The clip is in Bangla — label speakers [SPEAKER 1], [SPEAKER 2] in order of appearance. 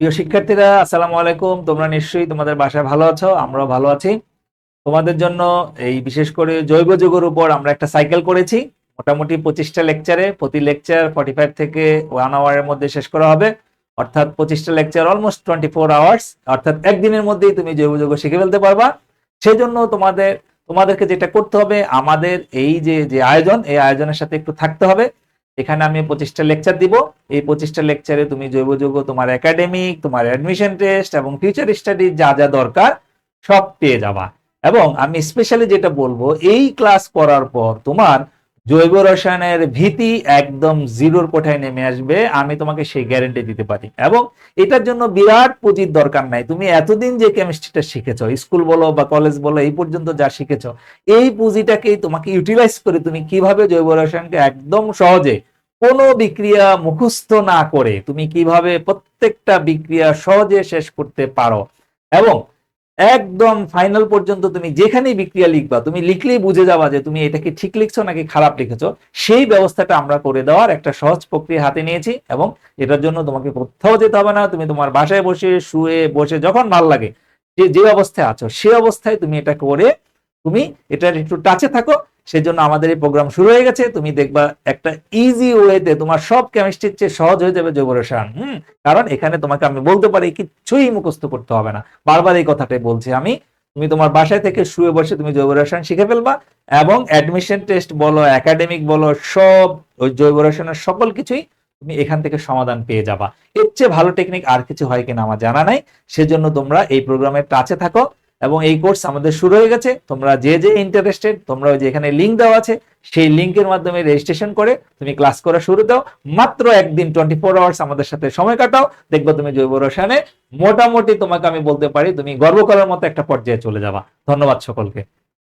[SPEAKER 1] প্রিয় শিক্ষার্থীরা, আসসালামু আলাইকুম। তোমরা নিশ্চয়ই তোমাদের বাসায় ভালো আছো, আমরাও ভালো আছি। তোমাদের জন্য এই বিশেষ করে জৈব যুগের উপর আমরা একটা সাইকেল করেছি। মোটামুটি পঁচিশটা লেকচারে প্রতি লেকচার ফর্টি ফাইভ থেকে ওয়ান আওয়ারের মধ্যে শেষ করা হবে। অর্থাৎ পঁচিশটা lecture almost twenty four hours অর্থাৎ একদিনের মধ্যেই তুমি জৈব যুগ শিখে ফেলতে পারবা। সেই জন্য তোমাদের, তোমাদেরকে যেটা করতে হবে, আমাদের এই যে যে আয়োজন, এই আয়োজনের সাথে একটু থাকতে হবে। এখানে আমি পঁচিশটা লেকচার দিব। এই পঁচিশটা লেকচারে তুমি জৈব যুগ তোমার একাডেমিক তোমার অ্যাডমিশন টেস্ট এবং ফিউচার স্টাডি যা যা দরকার সব পেয়ে যাবা। এবং আমি স্পেশালি যেটা বলব, এই ক্লাস করার পর তোমার জৈব রসায়নের ভীতি একদম জিরোর কোঠায় নেমে আসবে, আমি তোমাকে সেই গ্যারেন্টি দিতে পারি। এবং এটার জন্য বিরাট পুঁজির দরকার নাই। তুমি এতদিন যে কেমিস্ট্রিটা শিখেছ স্কুল বলো বা কলেজ বলো, এই পর্যন্ত যা শিখেছো, এই পুঁজিটাকেই তোমাকে ইউটিলাইজ করে তুমি কীভাবে জৈব রসায়নকে একদম সহজে কোনো বিক্রিয়া মুখস্থ না করে তুমি কীভাবে প্রত্যেকটা বিক্রিয়া সহজে শেষ করতে পারো। এবং একদম ফাইনাল পর্যন্ত তুমি যেখানেই বিক্রিয়া লিখবা, তুমি লিখলেই বুঝে যাবা যে তুমি এটাকে ঠিক লিখছো নাকি খারাপ লিখেছো। সেই ব্যবস্থাটা আমরা করে দেওয়ার একটা সহজ প্রক্রিয়া হাতে নিয়েছি এবং এটার জন্য তোমাকে কোথাও যেতে হবে না। তুমি তোমার বাসায় বসে, শুয়ে বসে যখন ভালো লাগে, যে যে অবস্থায় আছো, সে অবস্থায় তুমি এটা করে, তুমি এটার একটু টাচে থাকো। সেজন্য আমাদের এই প্রোগ্রাম শুরু হয়ে গেছে। তুমি দেখবা একটা ইজি ওয়েতে তোমার সব কেমিস্ট্রির চেয়ে সহজ হয়ে যাবে জৈব রসায়ন হুম? কারণ এখানে তোমাকে আমি বলতে পারি কিচ্ছুই মুখস্থ করতে হবে না। বারবার এই কথাটাই বলছি আমি। তুমি তোমার বাসায় থেকে শুয়ে বসে তুমি জৈব রসায়ন শিখে ফেলবা এবং অ্যাডমিশন টেস্ট বলো একাডেমিক বলো, সব ওই জৈব রসায়নের সকল কিছুই তুমি এখান থেকে সমাধান পেয়ে যাবা। এর চেয়ে ভালো টেকনিক আর কিছু হয় কিনা আমার জানা নাই। সেজন্য তোমরা এই প্রোগ্রামের টাচে থাকো। এবং এই কোর্স আমাদের শুরু হয়ে গেছে। তোমরা যে যে ইন্টারেস্টেড তোমরা ওই যে এখানে লিঙ্ক দেওয়া আছে, সেই লিঙ্কের মাধ্যমে রেজিস্ট্রেশন করে তুমি ক্লাস করা শুরু দাও। মাত্র একদিন টোয়েন্টি ফোর আওয়ার্স আমাদের সাথে সময় কাটাও। দেখব তুমি জৈব রসায়নে মোটামুটি তোমাকে আমি বলতে পারি, তুমি গর্ব করার মতো একটা পর্যায়ে চলে যাবা। ধন্যবাদ সকলকে।